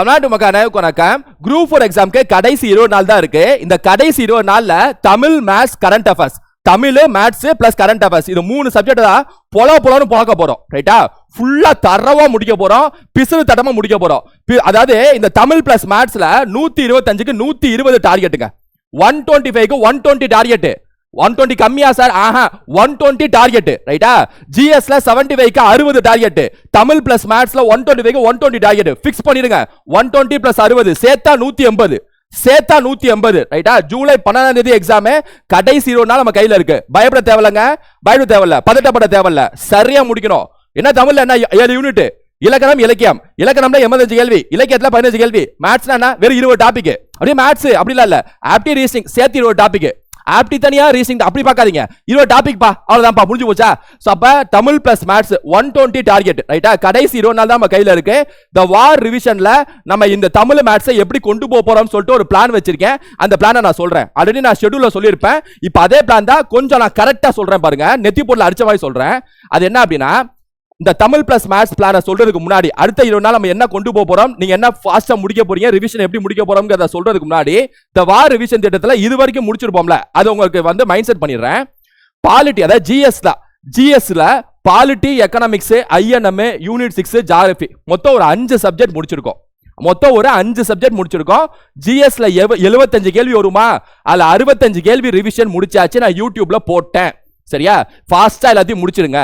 தமிழ்நாட்டு மக்கள் வணக்கம். குரூப் ஃபோர் எக்ஸாம்க்கு கடைசி இருபது நாள் தான் இருக்கு. இந்த கடைசி இருபது நாள்ல Tamil maths current affairs Tamil maths plus current affairs இது மூணு சப்ஜெக்ட் தான் பொல பொலன்னு பார்க்க போறோம். ரைட்டா ஃபுல்லா தரவா முடிக்க போறோம். பிசுறு தட்டமா முடிக்க போறோம். அதாவது இந்த தமிழ் பிளஸ் மேத்ஸ்ல நூத்தி இருபத்தஞ்சுக்கு நூத்தி இருபது டார்கெட்டுங்க ஒன் டுவெண்ட்டி ஃபைவ்க்கு one twenty target one twenty கம்மியா சார் ஆஹா ஒன் டுவெண்ட்டி டார்கெட் ரைட்டா ஜிஎஸ்ல செவன்டி வைக்கு அறுபது டார்கெட் தமிழ் பிளஸ் மேத்ஸ்ல ஒன் டுவெண்ட்டி வைக்கு ஒன் டுவெண்ட்டி டார்கெட் ஃபிக்ஸ் பண்ணிடுங்க. ஒன் டுவெண்ட்டி பிளஸ் அறுபது. சேர்த்தா நூத்தி எண்பது. சேர்த்தா நூத்தி எண்பது. ரைட்டா ஜூலை பன்னெண்டாம் தேதி எக்ஸாம் கடைசி இருபது நாள் நம்ம கையில இருக்கு. பயப்பட தேவையில்லைங்க. பயப்பட தேவையில்ல. பதட்டப்பட தேவையில்ல. சரியா முடிக்கணும். என்ன தமிழ்ல என்ன ஏழு யூனிட் இலக்கணம் இலக்கியம். இலக்கணம்ல எண்பத்தஞ்சு கேள்வி. இலக்கியத்துல பதினஞ்சு கேள்வி. மேத்ஸ்னா என்ன? வெறும் இருபது டாபிக் அப்படியே மேத்ஸ் அப்படிலாம் இல்ல. ஆப்டி ரீசனிங் சேர்த்து இருபது டாபிக் ஆப்டி தனியா ரீசிங் அப்படி பார்க்காதீங்க. இருபது டாபிக் பா. அவ்வளவுதான்ப்பா. முடிஞ்சு போச்சா? ஸோ அப்போ Tamil plus maths one twenty target ரைட்டா கடைசி இருபது நாள் தான் நம்ம கையில் இருக்கு. த வார் ரிவிஷன்ல நம்ம இந்த தமிழ் மேத்ஸை எப்படி கொண்டு போக போறோம்னு சொல்லிட்டு ஒரு பிளான் வச்சிருக்கேன். அந்த பிளானை நான் சொல்றேன். ஆல்ரெடி நான் ஷெடியூலில் சொல்லியிருப்பேன். இப்போ அதே பிளான் தான் கொஞ்சம் நான் கரெக்டாக சொல்றேன் பாருங்க. நெத்தி பொருள் அடிச்ச மாதிரி சொல்றேன். அது என்ன அப்படின்னா இந்த தமிழ் பிளஸ் மேத்ஸ் பிளானை சொல்றதுக்கு முன்னாடி அடுத்த இருபது நாள் நம்ம என்ன கொண்டு போக போறோம்? நீங்க என்ன ஃபாஸ்டா முடிக்க போறீங்க? ரிவிஷன் எப்படி முடிக்க போறோம்ங்கிறத சொல்றதுக்கு முன்னாடி இந்த வார் ரிவிஷன் திட்டத்துல இது வரைக்கும் முடிச்சிருப்போம்ல அது உங்களுக்கு வந்து மைண்ட் செட் பண்ணிடுறேன். பாலிட்டி அதாவது ஜிஎஸ் தான் ஜிஎஸ்ல polity economics INM unit six geography மொத்தம் ஒரு அஞ்சு சப்ஜெக்ட் முடிச்சிருக்கோம். மொத்தம் ஒரு அஞ்சு சப்ஜெக்ட் முடிச்சிருக்கோம். ஜிஎஸ்ல எழுபத்தஞ்சு கேள்வி வருமா? அதுல அறுபத்தஞ்சு கேள்வி ரிவிஷன் முடிச்சாச்சு நான் யூடியூப்ல போட்டேன். சரியா? ஃபாஸ்டா எல்லாத்தையும் முடிச்சிருங்க.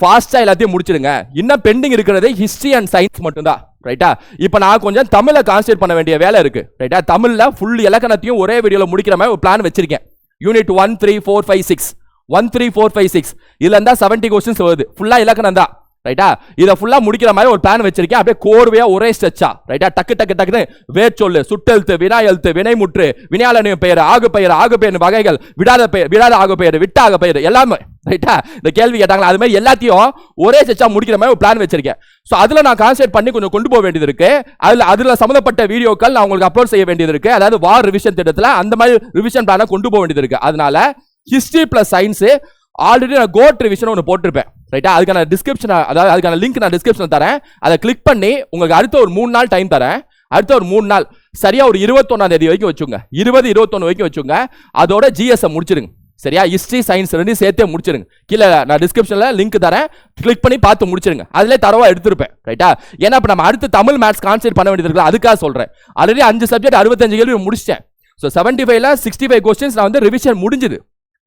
ஃபாஸ்ட்டாக எல்லாத்தையும் முடிச்சிடுங்க. இன்னும் பெண்டிங் இருக்கிறது ஹிஸ்ட்ரி அண்ட் சயின்ஸ் மட்டும்தான். ரைட்டா இப்போ நான் கொஞ்சம் தமிழை கான்சன்ட்ரேட் பண்ண வேண்டிய வேலை இருக்குது ரைட்டா தமிழில் ஃபுல் இலக்கணத்தையும் ஒரே வீடியோவில் முடிக்கிற மாதிரி ஒரு பிளான் வச்சிருக்கேன். Unit one three four five six one three four five six இதில் இருந்தால் செவன்ட்டி கொஸ்டின்ஸ் வருது. ஃபுல்லா இலக்கணம் தான். ரைட்டா இதை ஃபுல்லாக முடிக்கிற மாதிரி ஒரு பிளான் வச்சிருக்கேன். அப்படியே கோர்வையாக ஒரே ஸ்ட்ரெச்சா ரைட்டா டக்கு டக்கு டக்குன்னு வேர்ச்சொல்லு சுட்டெழுத்து வினா எழுத்து வினைமுற்று வினையாளனின் பெயர் ஆகு பெயர் ஆகு பெயர் வகைகள் விடாத பெயர் விடாத ஆகு பெயர் விட்டாக பெயர் எல்லாமே. ரைட்டா இந்த கேள்வி கேட்டாங்களா? அது மாதிரி எல்லாத்தையும் ஒரே செச்சா முடிக்கிற மாதிரி ஒரு பிளான் வச்சிருக்கேன். ஸோ அதில் நான் கான்சென்ட் பண்ணி கொஞ்சம் கொண்டு போக வேண்டியது இருக்கு. அதில் அதில் சம்மந்தப்பட்ட வீடியோக்கள் நான் உங்களுக்கு அப்லோட் செய்ய வேண்டியது இருக்கு. அதாவது வார் ரிவிஷன் திட்டத்தில் அந்த மாதிரி ரிவிஷன் பிளானை கொண்டு போக வேண்டியது இருக்கு. அதனால ஹிஸ்ட்ரி பிளஸ் சயின்ஸ் ஆல்ரெடி நான் கோட் ரிவிஷன் ஒன்று போட்டிருப்பேன். ரைட்டா அதுக்கான டிஸ்கிரிப்ஷன் அதாவது அதுக்கான லிங்க் நான் டிஸ்கிரிப்ஷன் தரேன். அதை கிளிக் பண்ணி உங்களுக்கு அடுத்த ஒரு மூணு நாள் டைம் தரேன். அடுத்த ஒரு மூணு நாள் சரியா ஒரு இருபத்தொன்னாம் தேதி வரைக்கும் வச்சுங்க இருபது இருபத்தொன்னு வரைக்கும் வச்சுங்க அதோட ஜிஎஸ்ஐ முடிச்சிருங்க. சரியா? ஹிஸ்ட்ரி சயின்ஸ் ரெண்டையும் சேர்த்தே முடிச்சிருங்க. கீழே நான் டிஸ்கிரிப்ஷனில் லிங்க் தரேன். கிளிக் பண்ணி பார்த்து முடிச்சிருங்க. அதிலே தரவாக எடுத்திருப்பேன். ரைட்டா ஏன்னா இப்போ நம்ம அடுத்து தமிழ் மேத்ஸ் கான்சென்ட் பண்ண வேண்டியது இருக்குல்ல அதுக்காக சொல்கிறேன் ஆல்ரெடி அஞ்சு சப்ஜெக்ட் அறுபத்தஞ்சு கேள்வி முடிச்சிட்டேன். ஸோ செவன்ட்டி ஃபைவ்ல சிக்ஸ்டி ஃபைவ் கொஸ்டின்ஸ் நான் வந்து ரிவிஷன் முடிஞ்சுது.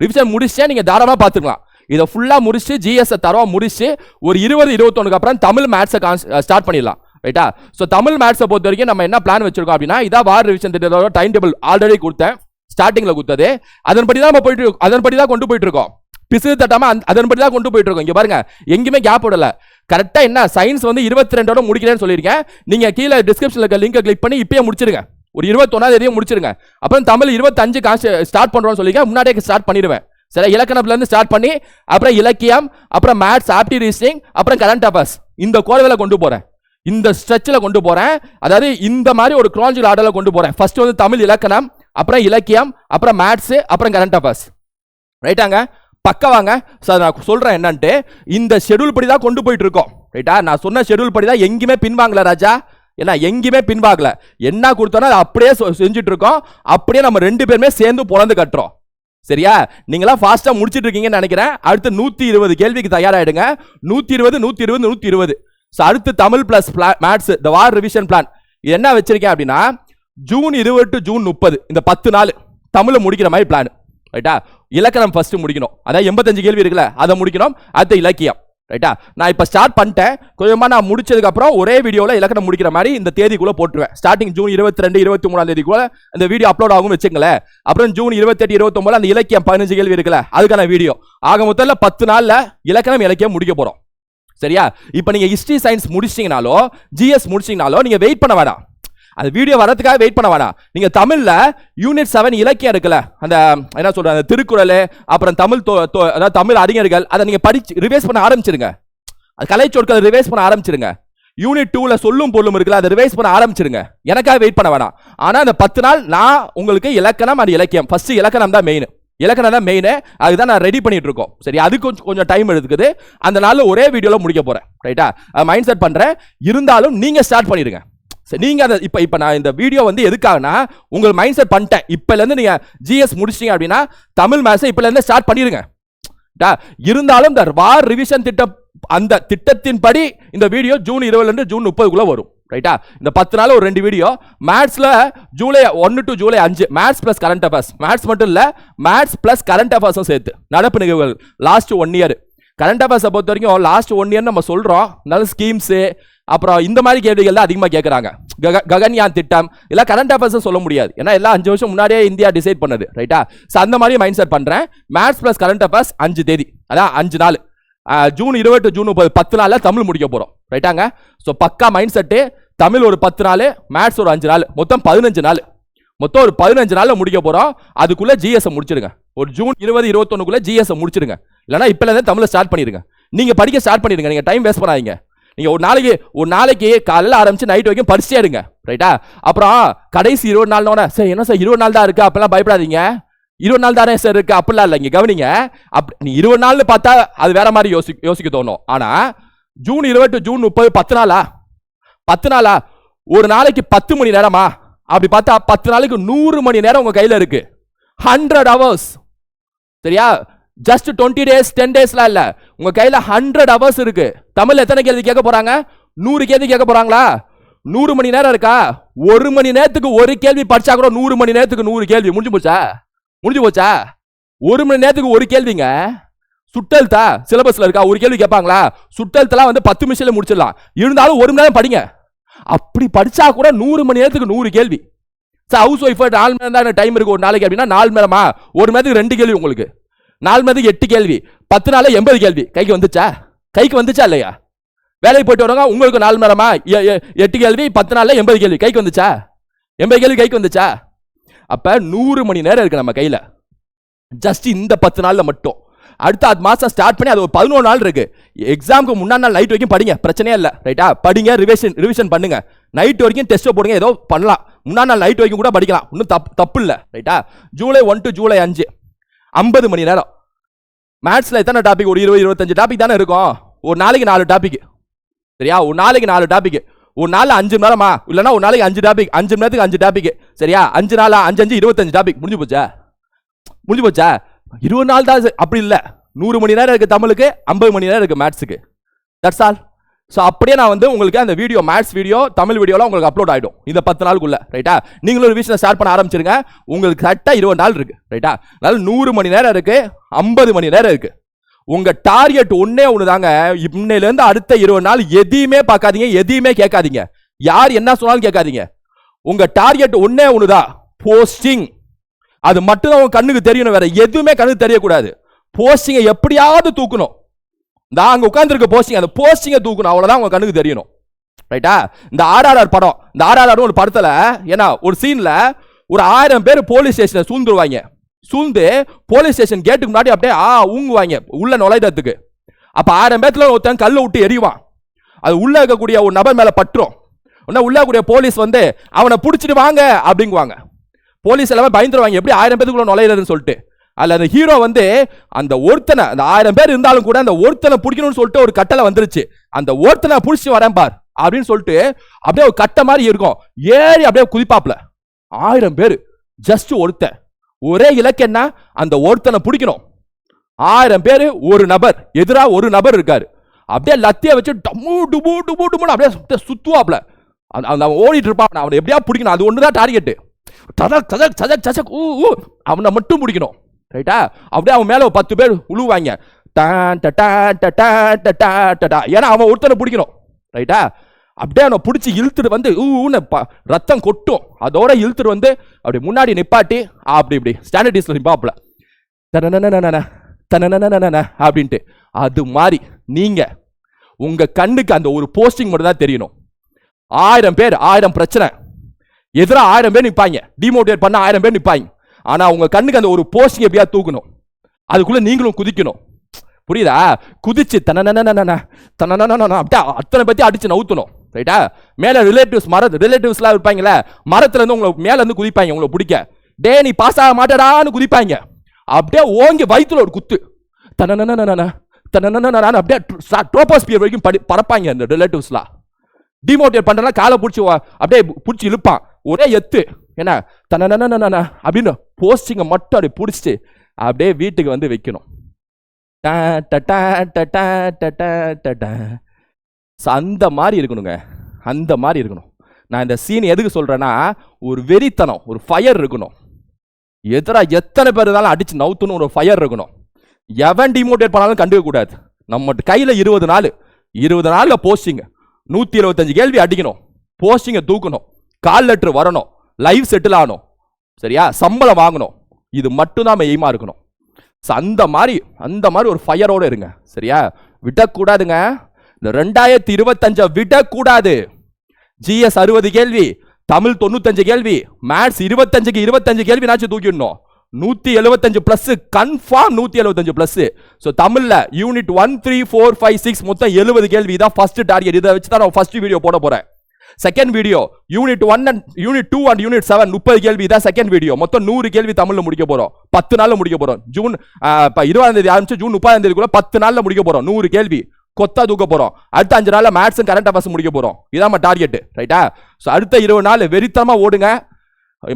ரிவிஷன் முடிச்சிட்டேன் நீங்கள் தாராளமாக பார்த்துக்கலாம். இதை ஃபுல்லாக முடிச்சு ஜிஎஸ் தரவாக முடிச்சு ஒரு இருபது இருபத்தொன்னுக்கு அப்புறம் தமிழ் மேத்ஸை கான்ஸ் ஸ்டார்ட் பண்ணிடலாம். ரைட்டா ஸோ தமிழ் மேத்ஸை பொறுத்த வரைக்கும் நம்ம என்ன பிளான் வச்சிருக்கோம் அப்படின்னா இதான் வார் ரிவிஷன் திட்டத்தோட டைம் டேபிள் ஆல்ரெடி கொடுத்தேன். ஸ்டார்டிங்ல குத்தது. அதன்படி தான் நம்ம போயிட்டு இருக்கோம். அதன்படி தான் கொண்டு போயிட்டு இருக்கோம். பிசு தட்டாம அந்த- அதன்படி தான் கொண்டு போயிட்டு இருக்கோம். இங்க பாருங்க. எங்கேயுமே கேப் விடல. கரெக்டா என்ன? சயின்ஸ் வந்து இருபத்தி ரெண்டோட முடிக்கிறேன்னு சொல்லியிருக்கேன். நீங்க கீழே டிஸ்கிரிப்ஷன்ல இருக்க லிங்கை கிளிக் பண்ணி இப்பயே முடிச்சிருங்க. ஒரு இருபத்தொன்னா தேதியும் முடிச்சிருங்க. அப்புறம் தமிழ் இருபத்தஞ்சு காசு ஸ்டார்ட் பண்றோம்னு சொல்லியிருக்கேன். முன்னாடியே ஸ்டார்ட் பண்ணிடுவேன். சரி இலக்கணத்துலேருந்து ஸ்டார்ட் பண்ணி அப்புறம் இலக்கியம் அப்புறம் மேத்ஸ் ஆப்டி ரீசனிங் அப்புறம் கரண்ட் அஃபேர்ஸ் இந்த கோர்வையில கொண்டு போகிறேன் இந்த ஸ்ட்ரெச்சில் கொண்டு போகிறேன் அதாவது இந்த மாதிரி ஒரு குரான்ஜில் ஆர்டரில் கொண்டு போகிறேன் ஃபர்ஸ்ட் வந்து தமிழ் இலக்கணம் அப்புறம் இலக்கியம் அப்புறம் மேத்ஸு அப்புறம் கரண்ட் அஃபேர்ஸ் ரைட்டாங்க பக்கவாங்க சார் நான் சொல்கிறேன் என்னன்ட்டு இந்த ஷெட்யூல் படி தான் கொண்டு போயிட்டு இருக்கோம். ரைட்டா நான் சொன்ன ஷெட்யூல் படி தான் எங்கேயுமே பின்வாங்கல ராஜா. ஏன்னா எங்கேயுமே பின்வாங்கல. என்ன கொடுத்தோன்னா அதை அப்படியே செஞ்சுட்டு இருக்கோம். அப்படியே நம்ம ரெண்டு பேருமே சேர்ந்து பொழந்து கட்டுறோம். சரியா? நீங்களாம் ஃபாஸ்ட்டாக முடிச்சிட்டு இருக்கீங்கன்னு நினைக்கிறேன். அடுத்து நூற்றி இருபது கேள்விக்கு தயாராகிடுங்க நூற்றி இருபது நூற்றி இருபது நூற்றி இருபது. ஸோ அடுத்து தமிழ் ப்ளஸ் மேத்ஸ் இந்த வார் ரிவிஷன் பிளான் என்ன வச்சிருக்கேன் அப்படின்னா ஜூன் இருபது ஜூன் முப்பது இந்த பத்து நாள் தமிழை முடிக்கிற மாதிரி பிளான் ரைட்டா இலக்கணம் ஃபர்ஸ்ட் முடிக்கணும். அதாவது எண்பத்தஞ்சு கேள்வி இருக்குல்ல அதை முடிக்கணும். அடுத்த இலக்கியம். ரைட்டா நான் இப்போ ஸ்டார்ட் பண்ணிட்டேன். கொஞ்சமாக நான் முடிச்சதுக்கப்புறம் ஒரே வீடியோவில் இலக்கணம் முடிக்கிற மாதிரி இந்த தேதிக்குள்ளே போட்டுருவேன். ஸ்டார்டிங் ஜூன் இருபத்தி ரெண்டு இருபத்தி மூணாம் தேதிக்குள்ள அந்த வீடியோ அப்லோட் ஆகும் வச்சுங்களேன் அப்புறம் ஜூன் இருபத்தெட்டு இருபத்தொம்போது அந்த இலக்கியம் பதினஞ்சு கேள்வி இருக்குல்ல அதுக்கான வீடியோ ஆக மொத்தத்தில் பத்து நாளில் இலக்கணம் இலக்கியம் முடிக்க போகிறோம் சரியா? இப்போ நீங்கள் ஹிஸ்ட்ரி சயின்ஸ் முடிச்சிங்கனாலோ ஜிஎஸ் முடிச்சிங்கனாலோ நீங்கள் வெயிட் பண்ண வேணாம். அந்த வீடியோ வரதுக்காக வெயிட் பண்ண வேணாம். நீங்கள் தமிழில் யூனிட் செவன் இலக்கியம் இருக்குல்ல அந்த என்ன சொல்கிற அந்த திருக்குறள் அப்புறம் தமிழ் தொ- அதாவது தமிழ் அறிஞர்கள் அதை நீங்கள் படிச்சு ரிவைஸ் பண்ண ஆரம்பிச்சிருங்க. அது கலை சொற்களை ரிவைஸ் பண்ண ஆரம்பிச்சிருங்க. யூனிட் டூவில் சொல்லும் பொருளும் இருக்குல்ல அதை ரிவைஸ் பண்ண ஆரம்பிச்சிருங்க. எனக்காக வெயிட் பண்ண வேணாம். ஆனால் அந்த பத்து நாள் நான் உங்களுக்கு இலக்கணம் அது இலக்கியம். ஃபஸ்ட்டு இலக்கணம் தான் மெயின் இலக்கணம் தான் மெயினு அதுதான் நான் ரெடி பண்ணிட்டு இருக்கோம். சரி அது கொஞ்சம் கொஞ்சம் டைம் எடுத்துக்குது அந்த நாளில் ஒரே வீடியோவில் முடிக்க போகிறேன் ரைட்டா மைண்ட் செட் பண்ணுறேன் இருந்தாலும் நீங்கள் ஸ்டார்ட் பண்ணிடுங்க. சரி, நீங்கள் அதை இப்போ இப்போ நான் இந்த வீடியோ வந்து எதுக்காகனா உங்கள் மைண்ட் செட் பண்ணிட்டேன் இப்போலேருந்து நீங்கள் ஜிஎஸ் முடிச்சிட்டீங்க அப்படின்னா தமிழ் மேத்ஸை இப்போலேருந்து ஸ்டார்ட் பண்ணிடுங்க டா, இருந்தாலும் இந்த வார் ரிவிஷன் திட்டம் அந்த திட்டத்தின் படி இந்த வீடியோ ஜூன் இருபதுலேருந்து ஜூன் முப்பதுக்குள்ளே வரும். ரைட்டா இந்த பத்து நாள் ஒரு ரெண்டு வீடியோ மேத்ஸில் ஜூலை ஒன்று டு ஜூலை அஞ்சு. Maths plus current affairs maths மட்டும் இல்லை மேத்ஸ் ப்ளஸ் கரண்ட் அஃபேர்ஸும் சேர்த்து. நடப்பு நிகழ்வுகள் லாஸ்ட் ஒன் இயர் கரண்ட் அஃபேர்ஸை பொறுத்த வரைக்கும் லாஸ்ட் ஒன் இயர் நம்ம சொல்கிறோம் நல்ல ஸ்கீம்ஸு அப்புறம் இந்த மாதிரி கேள்விகள் தான் அதிகமாக கேட்குறாங்க ககன்யான் திட்டம் இல்லை கரண்ட் அஃபேர்ஸும் சொல்ல முடியாது. ஏன்னா எல்லாம் அஞ்சு வருஷம் முன்னாடியே இந்தியா டிசைட் பண்ணது ரைட்டா ஸோ அந்த மாதிரி மைண்ட் செட் பண்ணுறேன் மேத்ஸ் ப்ளஸ் கரண்ட் அஃபேர்ஸ் அஞ்சு தேதி அதான் அஞ்சு நாள். ஜூன் இருபது ஜூன் முப்பது பத்து நாளில் தமிழ் முடிக்க போகிறோம் ரைட்டாங்க ஸோ பக்கா மைண்ட் செட்டு தமிழ் ஒரு பத்து நாள் மேத்ஸ் ஒரு அஞ்சு நாள் மொத்தம் பதினஞ்சு நாள். மொத்தம் ஒரு பதினஞ்சு நாளில் முடிக்க போகிறோம் அதுக்குள்ளே ஜிஎஸ்ஐ முடிச்சிருங்க ஒரு ஜூன் இருபது இருபத்தொன்னுக்குள்ளே ஜிஎஸ் முடிச்சிடுங்க. இல்லைனா இப்போலேருந்து தமிழை ஸ்டார்ட் பண்ணிடுங்க. நீங்கள் படிக்க ஸ்டார்ட் பண்ணிடுங்க. நீங்கள் டைம் வேஸ்ட் பண்ணாதீங்க. நீங்கள் ஒரு நாளைக்கு ஒரு நாளைக்கு காலையில் ஆரம்பிச்சு நைட் வரைக்கும் படிச்சே இருங்க. ரைட்டா அப்புறம் கடைசி இருபது நாள்னோட சார் என்ன சார் இருபது நாள் தான் இருக்கு? அப்பெல்லாம் பயப்படாதீங்க. இருபது நாள் தானே சார் இருக்கு? அப்படிலாம் இல்லை இங்கே கவனிங்க. அப் நீ இருபது நாள்னு பார்த்தா அது வேற மாதிரி யோசி யோசிக்க தோணும். ஆனால் ஜூன் இருபது ஜூன் முப்பது பத்து நாளா? பத்து நாளா? ஒரு நாளைக்கு பத்து மணி நேரமா? அப்படி பார்த்தா பத்து நாளைக்கு நூறு மணி நேரம் உங்கள் கையில் இருக்கு. ஹண்ட்ரட் ஹவர்ஸ் சரியா? ஜஸ்ட் டுவெண்ட்டி டேஸ் டென் டேஸ்லாம் இல்லை. உங்கள் கையில் ஹண்ட்ரட் ஹவர்ஸ் இருக்கு. தமிழ் எத்தனை கேள்வி கேட்க போகிறாங்க நூறு கேள்வி கேட்க போகிறாங்களா நூறு மணி நேரம் இருக்கா? ஒரு மணி நேரத்துக்கு ஒரு கேள்வி படிச்சா கூட நூறு மணி நேரத்துக்கு நூறு கேள்வி. முடிஞ்சு போச்சா? முடிஞ்சு போச்சா? ஒரு மணி நேரத்துக்கு ஒரு கேள்விங்க? சுட்டெழுத்தா? சிலபஸ்ல இருக்கா? ஒரு கேள்வி கேட்பாங்களா? சுட்டெழுத்தெல்லாம் வந்து பத்து நிமிஷத்துல முடிச்சிடலாம். இருந்தாலும் ஒரு மணி நேரம் படிங்க. அப்படி படிச்சா கூட நூறு மணி நேரத்துக்கு நூறு கேள்வி. சார் ஹவுஸ் ஒய்ஃப் நாலு மணி நேரம் தான் டைம் இருக்கு. ஒரு நாளைக்கு அப்படின்னா நாலு மணி நேரமா? ஒரு மணி நேரத்துக்கு ரெண்டு கேள்வி உங்களுக்கு. நாலு மணி எட்டு கேள்வி பத்து நாள் எண்பது கேள்வி. கைக்கு வந்துச்சா? கைக்கு வந்துச்சா இல்லையா? வேலைக்கு போயிட்டு வரவங்க உங்களுக்கு நாலு நேரமா? எட்டு கேள்வி பத்து நாளில் எண்பது கேள்வி. கைக்கு வந்துச்சா? எண்பது கேள்வி கைக்கு வந்துச்சா? அப்போ நூறு மணி நேரம் இருக்கு நம்ம கையில். ஜஸ்ட் இந்த பத்து நாளில் மட்டும். அடுத்த அது மாதம் ஸ்டார்ட் பண்ணி அது ஒரு பதினோரு நாள் இருக்கு. எக்ஸாமுக்கு முன்னாடி நாள் நைட் வரைக்கும் படிங்க. பிரச்சனையே இல்லை. ரைட்டா படிங்க ரிவிஷன் ரிவிஷன் பண்ணுங்க. நைட் வரைக்கும் டெஸ்ட் போடுங்க. ஏதோ பண்ணலாம். முன்னாடி நாள் நைட் வரைக்கும் கூட படிக்கலாம். ஒன்றும் தப்பு தப்பு இல்லை. ரைட்டா ஜூலை ஒன் டு ஜூலை அஞ்சு. ஐம்பது மணி நேரம். மேத்ஸில் எத்தனை டாபிக் ஒரு இருபது இருபத்தஞ்சு டாபிக் தானே இருக்கும். ஒரு நாளைக்கு நாலு டாபிக் சரியா? ஒரு நாளைக்கு நாலு டாபிக் ஒரு நாள் அஞ்சு மணி நேரமா? இல்லைன்னா ஒரு நாளைக்கு அஞ்சு டாபிக் அஞ்சு மணி நேரத்துக்கு அஞ்சு டாபிக் சரியா? அஞ்சு நாளா? அஞ்சு அஞ்சு இருபத்தஞ்சு டாபிக் முடிஞ்சு போச்சா? முடிஞ்சு போச்சா? இருபது நாள் தான் அப்படி இல்லை. நூறு மணி நேரம் இருக்குது தமிழுக்கு ஐம்பது மணி நேரம் இருக்குது மேத்ஸுக்கு தட்ஸ் ஆல் ஸோ அப்படியே நான் வந்து உங்களுக்கு அந்த வீடியோ மேத்ஸ் வீடியோ தமிழ் வீடியோலாம் உங்களுக்கு அப்லோட் ஆகிடும் இந்த பத்து நாளுக்குள்ள ரைட்டா நீங்களும் ஒரு விஷயம் ஸ்டார்ட் பண்ண ஆரம்பிச்சிருங்க. உங்களுக்கு கரெக்டாக இருபது நாள் இருக்குது ரைட்டா அதனால நூறு மணி நேரம் இருக்குது ஐம்பது மணி நேரம் இருக்குது உங்கள் டார்கெட் ஒன்றே ஒன்று தாங்க இன்னையிலேருந்து அடுத்த இருபது நாள் எதையுமே பார்க்காதீங்க எதையுமே கேட்காதீங்க. யார் என்ன சொன்னாலும் கேட்காதீங்க. உங்கள் டார்கெட் ஒன்றே ஒன்று தான் போஸ்டிங் அது மட்டும் தான் கண்ணுக்கு தெரியணும் வேற. எதுவுமே கண்ணுக்கு தெரியக்கூடாது. போஸ்டிங்கை எப்படியாவது தூக்கணும். இந்த அங்கே உட்காந்துருக்க போஸ்டிங் அந்த போஸ்டிங்கை தூக்கணும். அவ்வளோதான் உங்கள் கண்ணுக்கு தெரியணும். ரைட்டா இந்த ஆர்ஆர்ஆர் படம் இந்த ஆர்ஆர்ஆர் ஒரு படத்தில் ஏன்னா ஒரு சீனில் ஒரு ஆயிரம் பேர் போலீஸ் ஸ்டேஷனை சூழ்ந்துருவாங்க. சூழ்ந்து போலீஸ் ஸ்டேஷன் கேட்டுக்கு முன்னாடி அப்படியே ஆ ஊங்குவாங்க உள்ள நுழையிறதுக்கு. அப்போ ஆயிரம் பேர்த்தில் ஒருத்தன் கல்லை விட்டு எறிவான். அது உள்ளே இருக்கக்கூடிய ஒரு நபர் மேலே பற்றும். உடனே உள்ளே இருக்கக்கூடிய போலீஸ் வந்து அவனை பிடிச்சிட்டு வாங்க அப்படிங்குவாங்க. போலீஸ் எல்லாமே பயந்துருவாங்க. எப்படி ஆயிரம் பேத்துக்குள்ள நுழையிறதுன்னு சொல்லிட்டு. அதில் அந்த ஹீரோ வந்து அந்த ஒருத்தனை அந்த ஆயிரம் பேர் இருந்தாலும் கூட அந்த ஒருத்தனை பிடிக்கணும்னு சொல்லிட்டு ஒரு கட்டளை வந்துருச்சு. அந்த ஒருத்தனை பிடிச்சி வரேன் பார் அப்படின்னு சொல்லிட்டு அப்படியே ஒரு கட்டை மாதிரி இருக்கும். ஏறி அப்படியே குதிப்பாப்ல ஆயிரம் பேர் ஜஸ்ட் ஒருத்தன். ஒரே இலக்கு என்ன? அந்த ஒருத்தனை பிடிக்கணும். ஆயிரம் பேர் ஒரு நபர். எதிராக ஒரு நபர் இருக்காரு. அப்படியே லத்திய வச்சு டம்மு டுபு டுபு டுமுன்னு அப்படியே சுத்துவாப்ல அந்த- அவன் ஓடிட்டு இருப்பான். அவனை எப்படியா பிடிக்கணும். அது ஒன்று தான் டார்கெட்டு சதக் சதக் சதக் சசக் ஊ ஊ அவனை மட்டும் பிடிக்கணும். ரைட்டா அப்படியே அவன் மேலே பத்து பேர் உழுவாங்க டான் ட டான் ட டா. ஏன்னா அவன் ஒருத்தனை பிடிக்கணும். ரைட்டா அப்படியே அவனை பிடிச்சி இழுத்துட்டு வந்து ஊன்னு ப- ரத்தம் கொட்டும். அதோட இழுத்துட்டு வந்து அப்படி முன்னாடி நிப்பாட்டி அப்படி இப்படி. ஸ்டாண்டர்டிஸ்ல நிப்பாப்புல. தனனனனனன, தனனனனனன அப்படின்ட்டு. அது மாதிரி நீங்க உங்க கண்ணுக்கு அந்த ஒரு போஸ்டிங் மட்டும் தான் தெரியணும். ஆயிரம் பேர் ஆயிரம் பிரச்சனை. எதிராக ஆயிரம் பேர் நிற்பாங்க டிமோட்டிவேட் பண்ண ஆயிரம் பேர் நிற்பாங்க ஆனால் உங்கள் கண்ணுக்கு அந்த ஒரு போஸ்டிங் எப்படியா தூக்கணும் அதுக்குள்ளே நீங்களும் குதிக்கணும் புரியுதா குதிச்சு தனனனனனன தனனனனன அப்படியே அத்தனை பற்றி அடிச்சு நவுத்தணும் ரைட்டா மேலே ரிலேட்டிவ்ஸ் மர ரிலேட்டிவ்ஸ்லாம் இருப்பாங்கல்ல மரத்துலேருந்து உங்களை மேலேருந்து குதிப்பாங்க உங்களை பிடிக்க டே நீ பாஸ் ஆக மாட்டடான்னு குதிப்பாங்க அப்படியே ஓங்கி வயிற்றுல ஒரு குத்து தனனனனன தனனனனன அப்படியே ட்ரோபோஸ்பியர் வரைக்கும் படி பறப்பாங்க அந்த ரிலேட்டிவ்ஸ்லாம் டிமோட்டிவேட் பண்ணுறதுனா காலை பிடிச்சி அப்படியே பிடிச்சி இழுப்பான் ஒரே எத்து என்ன தன அப்படின்னு போஸ்டிங்கை மட்டும் அப்படி பிடிச்சிட்டு அப்படியே வீட்டுக்கு வந்து வைக்கணும். அந்த மாதிரி இருக்கணுங்க. அந்த மாதிரி இருக்கணும். நான் இந்த சீன் எதுக்கு சொல்கிறேன்னா ஒரு வெறித்தனம் ஒரு ஃபயர் இருக்கணும். எதிராக எத்தனை பேர் இருந்தாலும் அடித்து நவுத்துன்னு ஒரு ஃபயர் இருக்கணும். எவன் டிமோட்டேட் பண்ணாலும் கண்டுக்க கூடாது. நம்ம கையில் இருபது நாள். இருபது நாளில் போஸ்டிங் நூற்றி இருபத்தஞ்சு கேள்வி அடிக்கணும். போஸ்டிங்கை தூக்கணும். கால் லெட்ரு வரணும். லைவ் செட்டில் ஆகணும். சரியா? சம்பளம் வாங்கணும். இது மட்டும் தான் எய்மா இருக்கணும் அந்த மாதிரி அந்த மாதிரி ஒரு ஃபயரோடு இருங்க. சரியா? விடக்கூடாதுங்க. இந்த ரெண்டாயிரத்தி இருபத்தஞ்சை விடக்கூடாது. ஜிஎஸ் அறுபது கேள்வி தமிழ் தொண்ணூத்தஞ்சு கேள்வி மேத்ஸ் இருபத்தஞ்சுக்கு இருபத்தஞ்சு கேள்வி நாச்சு தூக்கிடணும். நூத்தி எழுபத்தஞ்சு பிளஸ் கன்ஃபார்ம் நூத்தி எழுபத்தஞ்சு பிளஸ் ஸோ தமிழ்ல unit one three four five six மொத்தம் எழுபது கேள்வி. தான் ஃபர்ஸ்ட் டார்கெட் இதை வச்சு தான் நான் ஃபர்ஸ்ட் வீடியோ போட போறேன். Second video unit one and unit two and unit seven முப்பது கேள்வி. தான் செகண்ட் வீடியோ மொத்தம் நூறு கேள்வி தமிழ்ல முடிக்க போறோம். பத்து நாளில் முடிக்க போறோம். ஜூன் இப்போ இருபதாம் தேதி ஆரம்பிச்சு ஜூன் முப்பதாம் தேதிக்குள்ள பத்து நாள்ல முடிக்க போறோம். நூறு கேள்வி. கொத்தா தூக்க போறோம். அடுத்த அஞ்சு நாளில் மேத்ஸும் கரண்ட் அஃபேர்ஸ் முடிக்க போறோம். இதான் நம்ம டார்கெட் ரைட்டா ஸோ அடுத்த இருபது நாள் வெறித்தனமாக ஓடுங்க.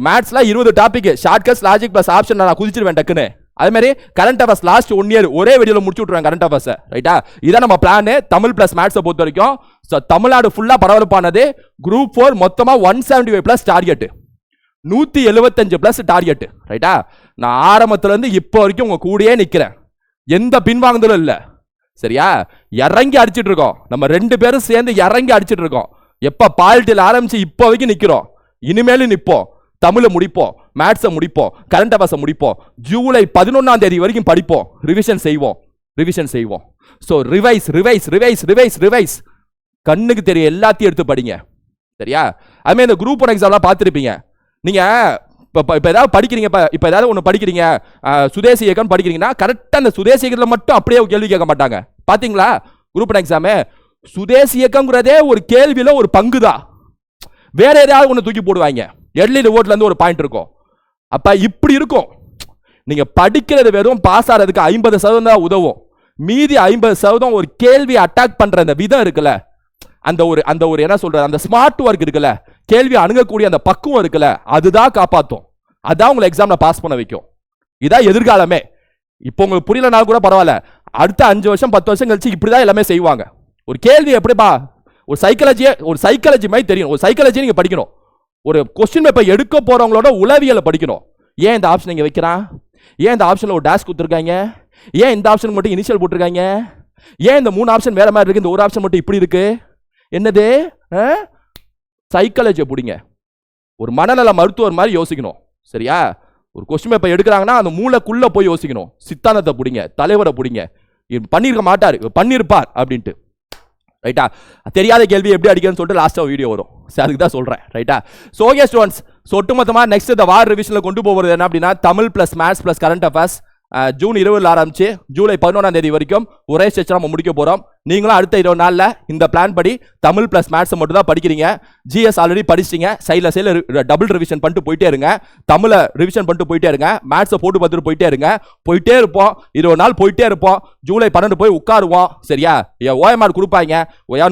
மேத்ஸில் இருபது topic shortcuts logic plus option நான் குதிச்சிருவேன் டக்குன்னு. அதே மாதிரி current affairs last one year ஒரே வீடியோவில் முடிச்சு விட்ருவாங்க கரண்ட் அஃபேர்ஸ் ரைட்டா இதான் நம்ம பிளானு தமிழ் ப்ளஸ் மேத்ஸை பொறுத்த வரைக்கும் ஸோ தமிழ்நாடு ஃபுல்லாக பரபரப்பானது. குரூப் ஃபோர் மொத்தமாக one seventy five plus target நூற்றி எழுபத்தஞ்சு ப்ளஸ் டார்கெட் ரைட்டா நான் ஆரம்பத்துலேருந்து இப்போ வரைக்கும் உங்கள் கூடயே நிற்கிறேன் எந்த பின்வாங்குதலும் இல்லை. சரியா? இறங்கி அடிச்சிட்டு இருக்கோம். நம்ம ரெண்டு பேரும் சேர்ந்து இறங்கி அடிச்சிட்டு இருக்கோம். எப்போ பாலிட்டியில் ஆரம்பித்து இப்போ வரைக்கும் நிற்கிறோம் இனிமேலும் நிற்போம் தமிழை முடிப்போம். மேட்ஸை முடிப்போம் கரண்ட் அஃபேர்ஸை முடிப்போம். ஜூலை பதினொன்றாம் தேதி வரைக்கும் படிப்போம். ரிவிஷன் செய்வோம். ரிவிஷன் செய்வோம். So revise revise revise revise revise கண்ணுக்கு தெரிய எல்லாத்தையும் எடுத்து படிங்க. சரியா? அதுமாதிரி இந்த குரூப் ஒன் எக்ஸாம்லாம் பார்த்துருப்பீங்க. நீங்கள் இப்போ இப்போ ஏதாவது படிக்கிறீங்க இப்போ இப்போ ஏதாவது ஒன்று படிக்கிறீங்க சுதேசி இயக்கம் படிக்கிறீங்கன்னா கரெக்டாக அந்த சுதேசி இயக்கத்தில் மட்டும் அப்படியே கேள்வி கேட்க மாட்டாங்க. பார்த்தீங்களா குரூப் ஒன் எக்ஸாமு சுதேசி இயக்கங்கிறதே ஒரு கேள்வியில் ஒரு பங்கு தான் வேற ஏதாவது ஒன்று தூக்கி போடுவாங்க. எர்லி ரிவோர்ட்ல இருந்து ஒரு பாயிண்ட் இருக்கும். அப்போ இப்படி இருக்கும். நீங்கள் படிக்கிறது வெறும் பாஸ் ஆகிறதுக்கு ஐம்பது சதவீதம் தான் உதவும். மீதி ஐம்பது சதவீதம் ஒரு கேள்வி அட்டாக் பண்ணுற அந்த விதம் இருக்குல்ல. அந்த ஒரு அந்த ஒரு என்ன சொல்கிறது அந்த ஸ்மார்ட் ஒர்க் இருக்குல்ல. கேள்வி அணுகக்கூடிய அந்த பக்குவம் இருக்குல்ல. அதுதான் காப்பாற்றும் அதான் உங்களை எக்ஸாமில் பாஸ் பண்ண வைக்கும். இதான் எதிர்காலமே. இப்போ உங்களுக்கு புரியலனாலும் கூட பரவாயில்ல. அடுத்த அஞ்சு வருஷம் பத்து வருஷம் கழிச்சு இப்படிதான் எல்லாமே செய்வாங்க. ஒரு கேள்வி எப்படிப்பா ஒரு சைக்காலஜியே ஒரு சைக்காலஜி மாதிரி தெரியும். ஒரு சைக்காலஜி நீங்கள் படிக்கணும். ஒரு கொஸ்டின் பேப்பர் எடுக்க போகிறவங்களோட உளவியலை படிக்கணும். ஏன் இந்த ஆப்ஷன் இங்கே வைக்கிறான் ஏன் இந்த ஆப்ஷனில் ஒரு டேஷ் கொடுத்துருக்காங்க? ஏன் இந்த ஆப்ஷன் மட்டும் இனிஷியல் போட்டிருக்காங்க? ஏன் இந்த மூணு ஆப்ஷன் வேற மாதிரி இருக்கு? இந்த ஒரு ஆப்ஷன் மட்டும் இப்படி இருக்கு? என்னது? சைக்காலஜியை பிடிங்க. ஒரு மனநல மருத்துவர் மாதிரி யோசிக்கணும். சரியா? ஒரு கொஸ்டின் பேப்பர் எடுக்கிறாங்கன்னா அந்த மூளைக்குள்ளே போய் யோசிக்கணும். சித்தாந்தத்தை பிடிங்க. தலைவரை பிடிங்க. பண்ணியிருக்க மாட்டார். பண்ணியிருப்பார் அப்படின்ட்டு. ரைட்டா தெரியாத கேள்வி எப்படி அடிக்கணும்னு சொல்லிட்டு லாஸ்ட்டாக வீடியோ வரும். சரி அதுக்கு தான் சொல்கிறேன் ரைட்டா ஸோ ஓகே ஸ்டூடெண்ட்ஸ் ஸோ ஒட்டுமொத்தமாக நெக்ஸ்ட் இந்த வார் ரிவிஷனில் கொண்டு போகிறது என்ன அப்படின்னா Tamil plus maths plus current affairs June இருபதுல ஆரம்பிச்சு ஜூலை பதினொன்றாம் தேதி வரைக்கும் ஒரே செக்ஷன் நம்ம முடிக்க போகிறோம் நீங்களும் அடுத்த இருபது நாளில் இந்த பிளான் படி தமிழ் ப்ளஸ் மேத்ஸை மட்டும் தான் படிக்கிறீங்க ஜிஎஸ் ஆல்ரெடி படிச்சிட்டீங்க. சைடில் சைடில் டபுள் ரிவிஷன் பண்ணிட்டு போயிட்டே இருங்க. தமிழை ரிவிஷன் பண்ணிட்டு போயிட்டே இருங்க. மேத்ஸை போட்டு பார்த்துட்டு போயிட்டே இருங்க. போயிட்டே இருப்போம். இருபது நாள் போயிட்டே இருப்போம். ஜூலை பன்னெண்டு போய் உட்காருவோம். சரியா? ஓஎம்ஆர் கொடுப்பாங்க.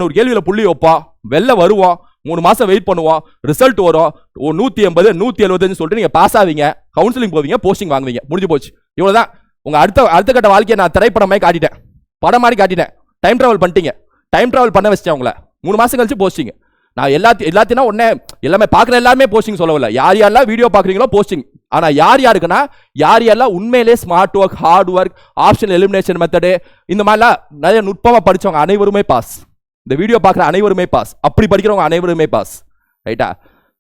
நூறு கேள்வியில் புள்ளி வைப்போம். வெளில வருவோம். மூணு மாதம் வெயிட் பண்ணுவோம். ரிசல்ட் வரும். ஒரு நூற்றி எண்பது நூற்றி எழுபத்தஞ்சு சொல்லிட்டு நீங்கள் பாஸ் ஆவீங்க. கவுன்சிலிங் போவீங்க போஸ்டிங் வாங்குவீங்க. முடிஞ்சு போச்சு. இவ்வளவுதான். உங்கள் அடுத்த அடுத்த கட்ட வாழ்க்கையை நான் திரைப்படமே காட்டிட்டேன். படம் மாதிரி காட்டிட்டேன். டைம் ட்ராவல் பண்ணிட்டீங்க. டைம் ட்ராவல் பண்ண வச்சிட்டேன் உங்களை. மூணு மாதம் கழிச்சு போஸ்டிங் நான் எல்லாத்தையும் எல்லாத்தையும் உடனே எல்லாமே பார்க்குற எல்லாருமே போஸ்டிங் சொல்லவில்லை. யார் யாரெல்லாம் வீடியோ பார்க்குறீங்களோ போஸ்டிங் ஆனால் யார் யாருக்குன்னா யார் யாரெல்லாம் உண்மையிலே smart work hard work option elimination method இந்த மாதிரிலாம் நிறைய நுட்பமாக படித்தவங்க அனைவருமே பாஸ் இந்த வீடியோ பார்க்குற அனைவருமே பாஸ் அப்படி படிக்கிறவங்க அனைவருமே பாஸ் ரைட்டா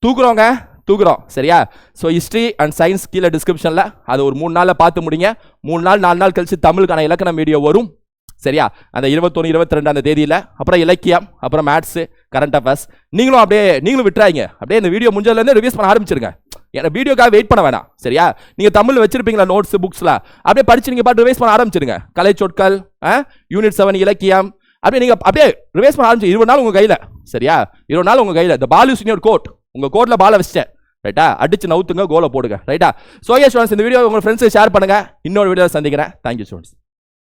தூக்குறவங்க தூக்குறோம். சரியா? ஸோ ஹிஸ்ட்ரி அண்ட் சயின்ஸ் கீழே டிஸ்கிரிப்ஷனில் அது ஒரு மூணு நாளில் பார்த்து முடிங்க. மூணு நாள் நாலு நாள் கழிச்சு தமிழுக்கான இலக்கணம் வீடியோ வரும். சரியா? அந்த இருபத்தொன்று இருபத்தி அந்த தேதியில். அப்புறம் இலக்கியம் அப்புறம் மேத்ஸு கரண்ட் அஃபேர்ஸ் நீங்களும் அப்படியே நீங்களும் விட்டுறாங்க அப்படியே இந்த வீடியோ முடிஞ்சதுலேருந்து ரிவியூஸ் பண்ண ஆரம்பிச்சிருங்க. ஏன்னா வீடியோக்காக வெயிட் பண்ண வேணாம். சரியா? நீங்கள் தமிழ் வச்சிருப்பீங்களா நோட்ஸ் புக்ஸ்லாம் அப்படியே படிச்சு நீங்கள் பாட்டு ரிவைஸ் பண்ண ஆரம்பிச்சிருங்க. கலை சொற்கள் யூனிட் செவன் இலக்கியம் அப்படியே நீங்கள் அப்படியே ரிவேஸ் பண்ண ஆரம்பிச்சு இருபது நாள் உங்கள் கையில். சரியா? இருபது நாள் உங்கள் கையில். இந்த பால் யூஸ் கோட் உங்கள் கோட்டில் பாலை வச்சிட்டேன். ரைட்டா அடிச்சு நவுத்துங்க கோலை போடுங்க. ரைட்டா சோகே ஸ்டூடெண்ட்ஸ் இந்த வீடியோ உங்கள் ஃப்ரெண்ட்ஸுக்கு ஷேர் பண்ணுங்க. இன்னொரு வீடியோ சந்திக்கிறேன். Thank you students